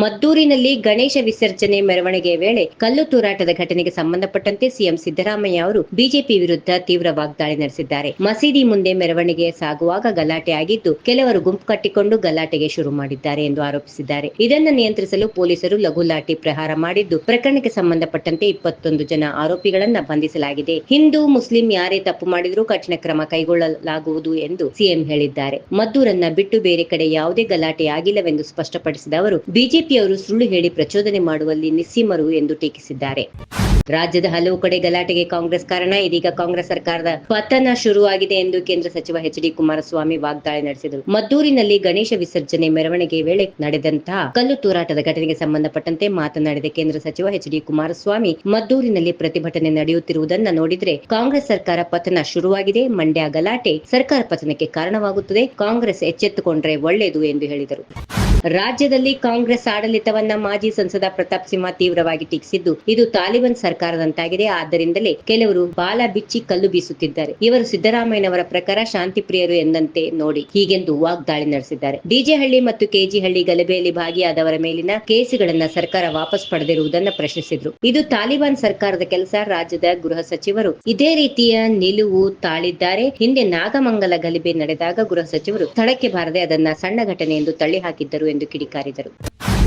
ಮದ್ದೂರಿನಲ್ಲಿ ಗಣೇಶ ವಿಸರ್ಜನೆ ಮೆರವಣಿಗೆ ವೇಳೆ ಕಲ್ಲು ತೂರಾಟದ ಘಟನೆಗೆ ಸಂಬಂಧಪಟ್ಟಂತೆ ಸಿಎಂ ಸಿದ್ದರಾಮಯ್ಯ ಅವರು ಬಿಜೆಪಿ ವಿರುದ್ಧ ತೀವ್ರ ವಾಗ್ದಾಳಿ ನಡೆಸಿದ್ದಾರೆ. ಮಸೀದಿ ಮುಂದೆ ಮೆರವಣಿಗೆ ಸಾಗುವಾಗ ಗಲಾಟೆ ಆಗಿದ್ದು, ಕೆಲವರು ಗುಂಪು ಕಟ್ಟಿಕೊಂಡು ಗಲಾಟೆಗೆ ಶುರು ಮಾಡಿದ್ದಾರೆ ಎಂದು ಆರೋಪಿಸಿದ್ದಾರೆ. ಇದನ್ನು ನಿಯಂತ್ರಿಸಲು ಪೊಲೀಸರು ಲಘು ಲಾಠಿ ಪ್ರಹಾರ ಮಾಡಿದ್ದು, ಪ್ರಕರಣಕ್ಕೆ ಸಂಬಂಧಪಟ್ಟಂತೆ ಇಪ್ಪತ್ತೊಂದು ಜನ ಆರೋಪಿಗಳನ್ನ ಬಂಧಿಸಲಾಗಿದೆ. ಹಿಂದೂ, ಮುಸ್ಲಿಂ ಯಾರೇ ತಪ್ಪು ಮಾಡಿದರೂ ಕಠಿಣ ಕ್ರಮ ಕೈಗೊಳ್ಳಲಾಗುವುದು ಎಂದು ಸಿಎಂ ಹೇಳಿದ್ದಾರೆ. ಮದ್ದೂರನ್ನ ಬಿಟ್ಟು ಬೇರೆ ಕಡೆ ಯಾವುದೇ ಗಲಾಟೆ ಆಗಿಲ್ಲವೆಂದು ಸ್ಪಷ್ಟಪಡಿಸಿದ ಅವರು ಬಿಜೆಪಿಯವರು ಸುಳ್ಳು ಹೇಳಿ ಪ್ರಚೋದನೆ ಮಾಡುವಲ್ಲಿ ನಿಸ್ಸೀಮರು ಎಂದು ಟೀಕಿಸಿದ್ದಾರೆ. ರಾಜ್ಯದ ಹಲವು ಕಡೆ ಗಲಾಟೆಗೆ ಕಾಂಗ್ರೆಸ್ ಕಾರಣ. ಇದೀಗ ಕಾಂಗ್ರೆಸ್ ಸರ್ಕಾರದ ಪತನ ಶುರುವಾಗಿದೆ ಎಂದು ಕೇಂದ್ರ ಸಚಿವ ಎಚ್ ಡಿ ಕುಮಾರಸ್ವಾಮಿ ವಾಗ್ದಾಳಿ ನಡೆಸಿದರು. ಮದ್ದೂರಿನಲ್ಲಿ ಗಣೇಶ ವಿಸರ್ಜನೆ ಮೆರವಣಿಗೆ ವೇಳೆ ನಡೆದಂತಹ ಕಲ್ಲು ತೂರಾಟದ ಘಟನೆಗೆ ಸಂಬಂಧಪಟ್ಟಂತೆ ಮಾತನಾಡಿದ ಕೇಂದ್ರ ಸಚಿವ ಎಚ್ ಡಿ ಕುಮಾರಸ್ವಾಮಿ, ಮದ್ದೂರಿನಲ್ಲಿ ಪ್ರತಿಭಟನೆ ನಡೆಯುತ್ತಿರುವುದನ್ನು ನೋಡಿದ್ರೆ ಕಾಂಗ್ರೆಸ್ ಸರ್ಕಾರ ಪತನ ಶುರುವಾಗಿದೆ. ಮಂಡ್ಯ ಗಲಾಟೆ ಸರ್ಕಾರ ಪತನಕ್ಕೆ ಕಾರಣವಾಗುತ್ತದೆ. ಕಾಂಗ್ರೆಸ್ ಎಚ್ಚೆತ್ತುಕೊಂಡ್ರೆ ಒಳ್ಳೆಯದು ಎಂದು ಹೇಳಿದರು. ರಾಜ್ಯದಲ್ಲಿ ಕಾಂಗ್ರೆಸ್ ಆಡಳಿತವನ್ನ ಮಾಜಿ ಸಂಸದ ಪ್ರತಾಪ್ ಸಿಂಹ ತೀವ್ರವಾಗಿ ಟೀಕಿಸಿದ್ದು, ಇದು ತಾಲಿಬಾನ್ ಸರ್ಕಾರದಂತಾಗಿದೆ. ಆದ್ದರಿಂದಲೇ ಕೆಲವರು ಬಾಲ ಬಿಚ್ಚಿ ಕಲ್ಲು ಬೀಸುತ್ತಿದ್ದಾರೆ. ಇವರು ಸಿದ್ದರಾಮಯ್ಯನವರ ಪ್ರಕಾರ ಶಾಂತಿ ಪ್ರಿಯರು ಎಂದಂತೆ ನೋಡಿ ಹೀಗೆಂದು ವಾಗ್ದಾಳಿ ನಡೆಸಿದ್ದಾರೆ. ಡಿಜೆಹಳ್ಳಿ ಮತ್ತು ಕೆಜಿಹಳ್ಳಿ ಗಲಭೆಯಲ್ಲಿ ಭಾಗಿಯಾದವರ ಮೇಲಿನ ಕೇಸುಗಳನ್ನ ಸರ್ಕಾರ ವಾಪಸ್ ಪಡೆದಿರುವುದನ್ನ ಪ್ರಶ್ನಿಸಿದ್ರು. ಇದು ತಾಲಿಬಾನ್ ಸರ್ಕಾರದ ಕೆಲಸ. ರಾಜ್ಯದ ಗೃಹ ಸಚಿವರು ಇದೇ ರೀತಿಯ ನಿಲುವು ತಾಳಿದ್ದಾರೆ. ಹಿಂದೆ ನಾಗಮಂಗಲ ಗಲಭೆ ನಡೆದಾಗ ಗೃಹ ಸಚಿವರು ಸ್ಥಳಕ್ಕೆ ಬಾರದೆ ಅದನ್ನ ಸಣ್ಣ ಘಟನೆ ಎಂದು ತಳ್ಳಿ ಹಾಕಿದ್ದರು ಎಂದು ಕಿಡಿಕಾರಿದರು.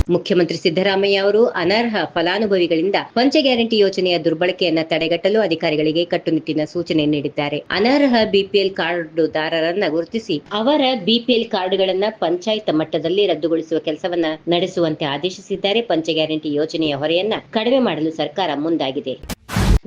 ಮುಖ್ಯಮಂತ್ರಿ ಸಿದ್ದರಾಮಯ್ಯ ಅವರು ಅನರ್ಹ ಫಲಾನುಭವಿಗಳಿಂದ ಪಂಚ ಗ್ಯಾರಂಟಿ ಯೋಜನೆಯ ದುರ್ಬಳಕೆಯನ್ನ ತಡೆಗಟ್ಟಲು ಅಧಿಕಾರಿಗಳಿಗೆ ಕಟ್ಟುನಿಟ್ಟಿನ ಸೂಚನೆ ನೀಡಿದ್ದಾರೆ. ಅನರ್ಹ ಬಿಪಿಎಲ್ ಕಾರ್ಡುದಾರರನ್ನ ಗುರುತಿಸಿ ಅವರ ಬಿಪಿಎಲ್ ಕಾರ್ಡ್ಗಳನ್ನ ಪಂಚಾಯತ್ ಮಟ್ಟದಲ್ಲಿ ರದ್ದುಗೊಳಿಸುವ ಕೆಲಸವನ್ನ ನಡೆಸುವಂತೆ ಆದೇಶಿಸಿದ್ದಾರೆ. ಪಂಚ ಗ್ಯಾರಂಟಿ ಯೋಜನೆಯ ಹೊರೆಯನ್ನ ಕಡಿಮೆ ಮಾಡಲು ಸರ್ಕಾರ ಮುಂದಾಗಿದೆ.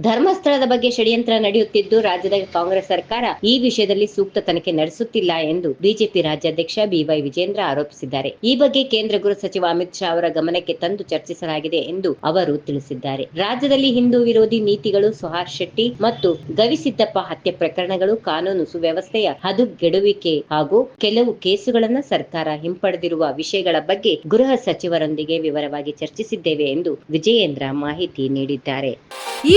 ಧರ್ಮಸ್ಥಳದ ಬಗ್ಗೆ ಷಡ್ಯಂತ್ರ ನಡೆಯುತ್ತಿದ್ದು ರಾಜ್ಯದ ಕಾಂಗ್ರೆಸ್ ಸರ್ಕಾರ ಈ ವಿಷಯದಲ್ಲಿ ಸೂಕ್ತ ತನಿಖೆ ನಡೆಸುತ್ತಿಲ್ಲ ಎಂದು ಬಿಜೆಪಿ ರಾಜ್ಯಾಧ್ಯಕ್ಷ ಬಿವೈ ವಿಜೇಂದ್ರ ಆರೋಪಿಸಿದ್ದಾರೆ. ಈ ಬಗ್ಗೆ ಕೇಂದ್ರ ಗೃಹ ಸಚಿವ ಅಮಿತ್ ಶಾ ಅವರ ಗಮನಕ್ಕೆ ತಂದು ಚರ್ಚಿಸಲಾಗಿದೆ ಎಂದು ಅವರು ತಿಳಿಸಿದ್ದಾರೆ. ರಾಜ್ಯದಲ್ಲಿ ಹಿಂದೂ ವಿರೋಧಿ ನೀತಿಗಳು ಸುಹಾಸ್ ಶೆಟ್ಟಿ ಮತ್ತು ಗವಿಸಿದ್ದಪ್ಪ ಹತ್ಯೆ ಪ್ರಕರಣಗಳು, ಕಾನೂನು ಸುವ್ಯವಸ್ಥೆಯ ಹದುಗೆಡುವಿಕೆ ಹಾಗೂ ಕೆಲವು ಕೇಸುಗಳನ್ನು ಸರ್ಕಾರ ಹಿಂಪಡೆದಿರುವ ವಿಷಯಗಳ ಬಗ್ಗೆ ಗೃಹ ಸಚಿವರೊಂದಿಗೆ ವಿವರವಾಗಿ ಚರ್ಚಿಸಿದ್ದೇವೆ ಎಂದು ವಿಜಯೇಂದ್ರ ಮಾಹಿತಿ ನೀಡಿದ್ದಾರೆ. ಈ